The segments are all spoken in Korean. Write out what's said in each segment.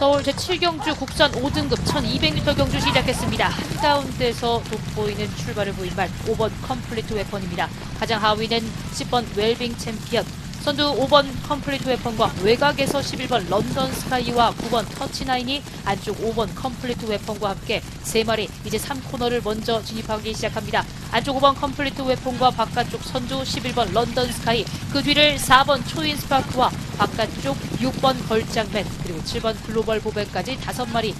서울 제7경주 국산 5등급 1200m 경주 시작했습니다. 한가운데서 돋보이는 출발을 보인 말 5번 컴플리트 웨펀입니다. 가장 하위는 10번 웰빙 챔피언 선두 5번 컴플리트 웨펀과 외곽에서 11번 런던 스카이와 9번 터치나인이 안쪽 5번 컴플리트 웨펀과 함께 3마리 이제 3코너를 먼저 진입하기 시작합니다. 안쪽 5번 컴플리트 웨폰과 바깥쪽 선두 11번 런던 스카이 그 뒤를 4번 초인 스파크와 바깥쪽 6번 걸장맨 그리고 7번 글로벌 보백까지 5마리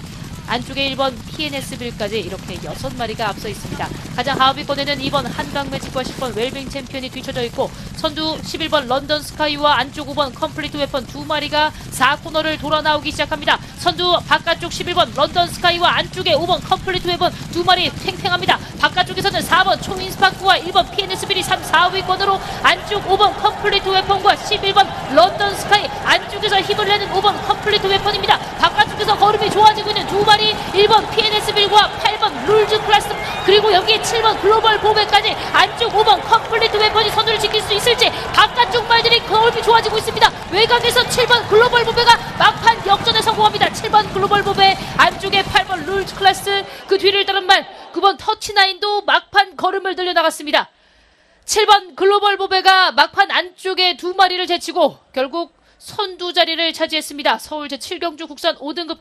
안쪽에 1번 PNS 빌까지 이렇게 6마리가 앞서 있습니다. 가장 하위권에는 2번 한강 매직과 10번 웰빙 챔피언이 뒤쳐져 있고 선두 11번 런던 스카이와 안쪽 5번 컴플리트 웨펀 두 마리가 4코너를 돌아 나오기 시작합니다. 선두 바깥쪽 11번 런던 스카이와 안쪽에 5번 컴플리트 웨펀 두 마리 팽팽합니다. 바깥쪽에서는 4번 초인 스파크와 1번 PNS 빌이 3, 4위권으로 안쪽 5번 컴플리트 웨펀과 11번 런던 스카이 안쪽에서 힘을 내는 5번 컴플리트 웨펀입니다. 바깥쪽에서 걸음이 좋아지고 있는 두 마리 1번 PNS 빌과 8번 룰즈 클래스 그리고 여기에 7번 글로벌 보배까지 안쪽 5번 컴플리트 웨펀이 선두를 지킬 수 있을지 바깥쪽 말들이 걸음이 좋아지고 있습니다. 외곽에서 7번 글로벌 보배가 막판 역전에 성공합니다. 7번 글로벌 보배 안쪽에 8번 룰즈 클래스 그 뒤를 따른 말 9번 터치나인도 막판 걸음을 들려나갔습니다. 7번 글로벌 보배가 막판 안쪽에 두 마리를 제치고 결국 선두 자리를 차지했습니다. 서울 제7경주 국산 5등급 경주